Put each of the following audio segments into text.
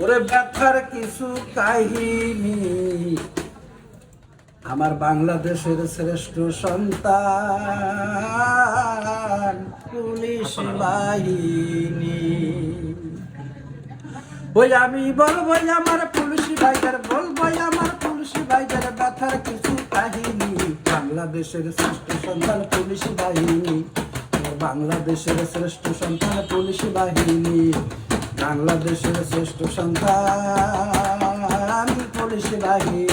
ওরে ব্যথার কিছু কাহিনী। আমার বাংলাদেশের শ্রেষ্ঠ সন্তান, পুলিশ বাহিনী। ওই আমি বলব আমার পুলিশ ভাইদের বলব আমার পুলিশ ভাইদের ব্যথার কিছু কাহিনী। বাংলাদেশের শ্রেষ্ঠ সন্তান, পুলিশ বাহিনী। বাংলাদেশের শ্রেষ্ঠ সন্তান পুলিশ বাহিনী। বাংলাদেশের শ্রেষ্ঠ সন্তান পুলিশ বাহিনী।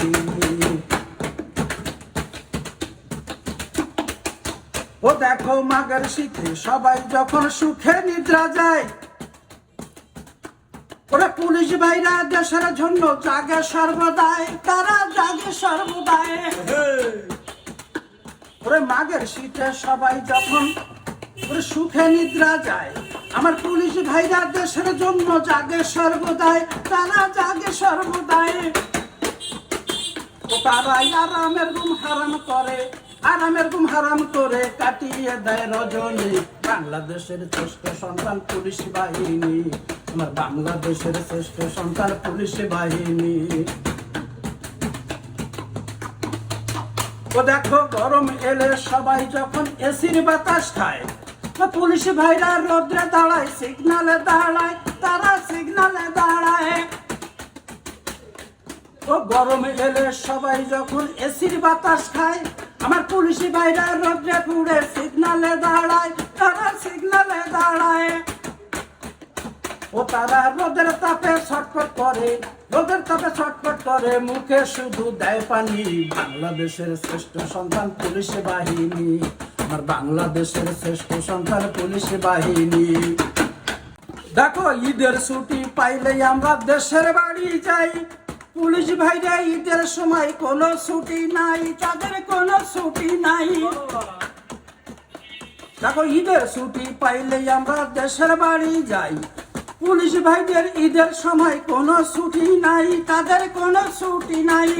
ও দেখো মাগের শীতে সবাই যখন সুখে নিদ্রা যায় ওরা পুলিশ ভাইরা দেশের জন্য জাগে সর্বদাই তারা জাগে সর্বদাই। ওরে মাগের শীতে সবাই যখন ওরে সুখে নিদ্রা যায়। আমার পুলিশ ভাইরা দেশের জন্য জাগে সর্বদাই, তারা জাগে সর্বদাই। তারাই আরামের ঘুম হারাম করে, আরামের ঘুম হারাম করে কাটিয়ে দেয় রজনী। বাংলাদেশের শ্রেষ্ঠ সন্তান পুলিশ বাহিনী, আমার বাংলাদেশের শ্রেষ্ঠ সন্তান পুলিশ বাহিনী। ও দেখো গরম এলে সবাই যখন এসির বাতাস খায় পুলিশ ভাইরা রোদ্রে দাঁড়ায়, সিগনালে দাঁড়ায়, তারা সিগনালে দাঁড়ায়। ও গরমে এলে সবাই যখন এসির বাতাস খায়, আমার পুলিশি ভাইরা রোদ্রে পুড়ে সিগনালে দাঁড়ায়, তারা সিগনালে দাঁড়ায়। ও তারা রোদের তাপে ছটফট করে, রোদের তাপে ছটফট করে, মুখে শুধু দেয় পানি। বাংলাদেশের শ্রেষ্ঠ সন্তান পুলিশ বাহিনী। আমার বাংলাদেশের শ্রেষ্ঠ সন্তান পুলিশ বাহিনী। দেখো, ঈদের ছুটি পাইলে আমরা দেশের বাড়ি যাই। পুলিশ ভাইরা ঈদের সময় কোনো ছুটি নাই, তাদের কোনো ছুটি নাই। দেখো, ঈদের ছুটি পাইলে আমরা দেশের বাড়ি যাই। পুলিশ ভাইদের ঈদের সময় কোনো ছুটি নাই, তাদের কোনো ছুটি নাই।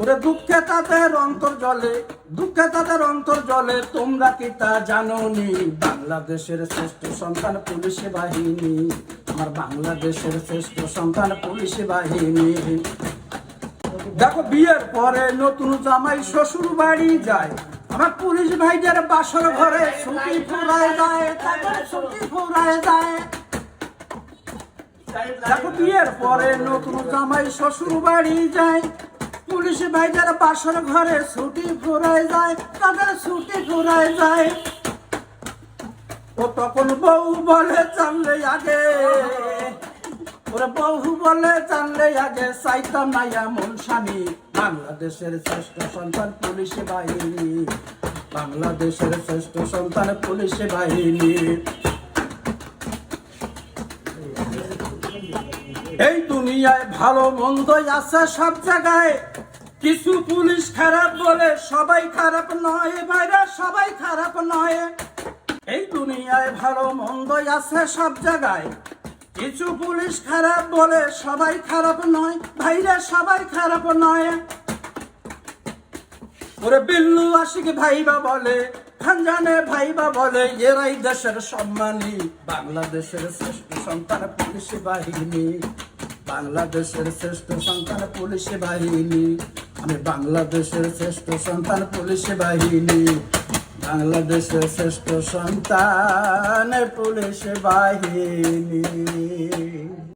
ওরে দুঃখে তাদের অন্তর জলে দুঃখে তাদের অন্তর জলে, তোমরা কি তা জানো নি বাংলাদেশের শ্রেষ্ঠ সন্তান পুলিশ বাহিনী, আমার বাংলাদেশের শ্রেষ্ঠ সন্তান পুলিশ বাহিনী। দেখো, বিয়ের পরে নতুন জামাই শ্বশুর বাড়ি যায়, আমার পুলিশ ভাইদের বাসর ঘরে ছুটি ফুরায় যায় ছুটি ফুরায় যায়। দেখো, বিয়ের পরে নতুন জামাই শ্বশুর বাড়ি যায় পুলিশ ভাইদের বাসর ঘরে ছুটি ফুরায় যায়, তাদের ছুটি ফুরায় যায়। ও তখন বউ বলে, জানলে আগে। ওরে বহু বলে, জানলে আগে। চাইতাম না এমন স্বামী বাংলাদেশের শ্রেষ্ঠ সন্তান পুলিশ বাহিনী। বাংলাদেশের শ্রেষ্ঠ সন্তান পুলিশ বাহিনী। এই দুনিয়ায় ভালো মন্দই আছে সব জায়গায়। কিছু পুলিশ খারাপ বলে, সবাই খারাপ নয় বাইরে সবাই খারাপ নয়। এই দুনিয়ায় ভালো মন্দই আছে সব জায়গায়। কিছু পুলিশ খারাপ বলে, সবাই খারাপ নয় ভাইরা, সবাই খারাপ নয়। ওরে বিল্লু আশিক ভাইবা বলে, খানজানে ভাইবা বলে, এরাই দেশের সম্মানী, বাংলাদেশের শ্রেষ্ঠ সন্তান পুলিশ বাহিনী। বাংলাদেশের শ্রেষ্ঠ সন্তান পুলিশ বাহিনী। আমি বাংলাদেশের শ্রেষ্ঠ সন্তান পুলিশ বাহিনী। বাংলাদেশের শ্রেষ্ঠ সন্তান পুলিশ বাহিনী।